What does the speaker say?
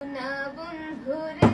না বন্ধুরে।